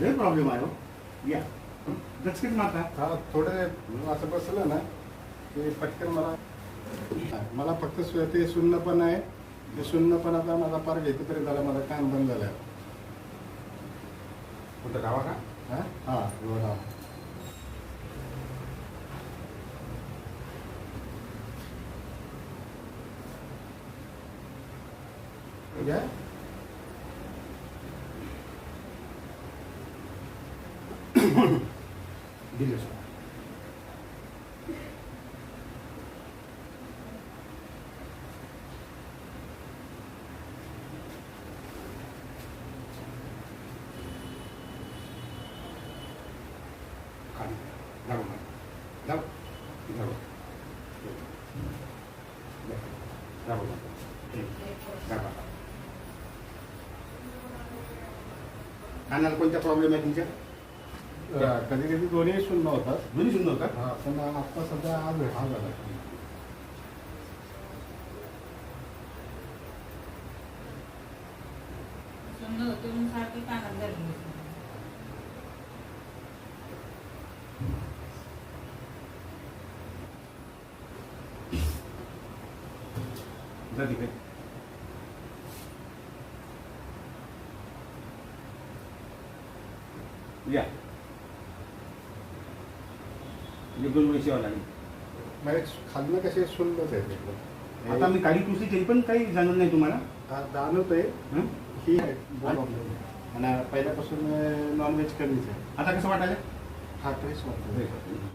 लय प्रॉब्लेम आहे हो. या. दचकीत मारता. हा थोडे असं बसलं ना की पटकन मला मला फक्त सु- ते शून्य पण आहे. ते शून्य पण आता माझा पार तरी झाला माझा काम बंद झालं. कुठं गावा का 이게? 밀려서. 가는 나고 나고 나고 나고 나고 나고 कानाला कोणता प्रॉब्लेम आहे तुमच्या? कधी कधी दोन्ही शून्य होतात. दोन्ही सुंदर का हा पण आता सध्या आज हा झाला. समजा होते या. दोन वेळेस यावं लागेल. म्हणजे खाल्लं कसे? शून्यच आहे. आता मी काळी टुसली तरी पण काही जाणवलं नाही तुम्हाला. हा जाणवत आहे हं? ही आहे. आणि पहिल्यापासून नॉनव्हेज कमीच आहे. आता कसं वाटायला हा फ्रेश वाटतो